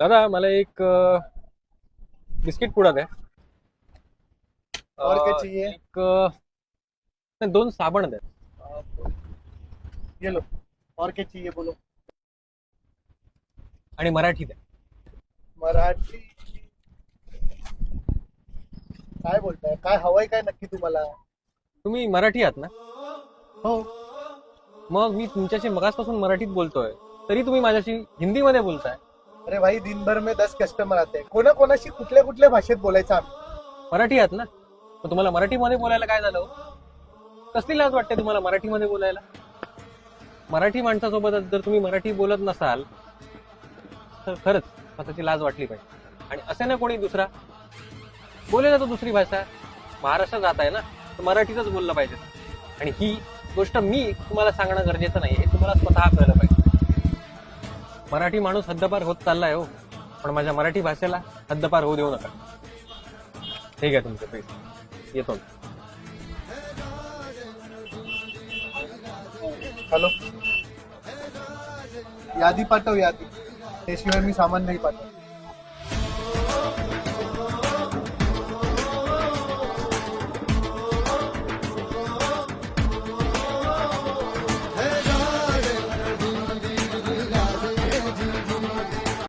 दादा मला एक बिस्किट पुडा द्या. और क्या अं, चाहिए? एक नाही, दोन साबण द्या. ये लो. और क्या चाहिए बोलो? आणि मराठी द्या. मराठी. काय बोलताय? काय हवंय काय नक्की तुम्हाला? तुम्ही मराठी आहात ना? हो. मग मी तुमच्याशी मगासपासून मराठीत बोलतोय. तरी तुम्ही माझ्याशी हिंदीमध्ये बोलताय. अरे भाई दिनभर में दस कस्टमर आते कोणा कोणाशी कुठल्या कुठल्या भाषेत बोलायचं आम्ही? मराठी आहात ना? मग तुम्हाला मराठीमध्ये बोलायला काय झालं हो? कसली लाज वाटते तुम्हाला मराठीमध्ये बोलायला? मराठी माणसासोबत जर तुम्ही मराठी बोलत नसाल तर खरंच स्वतःची लाज वाटली पाहिजे. आणि असे ना कोणी दुसरा? बोले ना तो दुसरी भाषा. महाराष्ट्रात जात आहे ना तर मराठीतच बोललं पाहिजे. आणि ही गोष्ट मी तुम्हाला सांगणं गरजेचं नाही हे तुम्हाला स्वतः कळलं पाहिजे. मराठी माणूस हद्दपार होत चाललाय हो. पण माझ्या मराठी भाषेला हद्दपार होऊ देऊ नका. ठीक आहे तुमचे पैसे. येतो हॅलो. यादी पाठव यादी. त्याशिवाय मी सामान नाही पाठव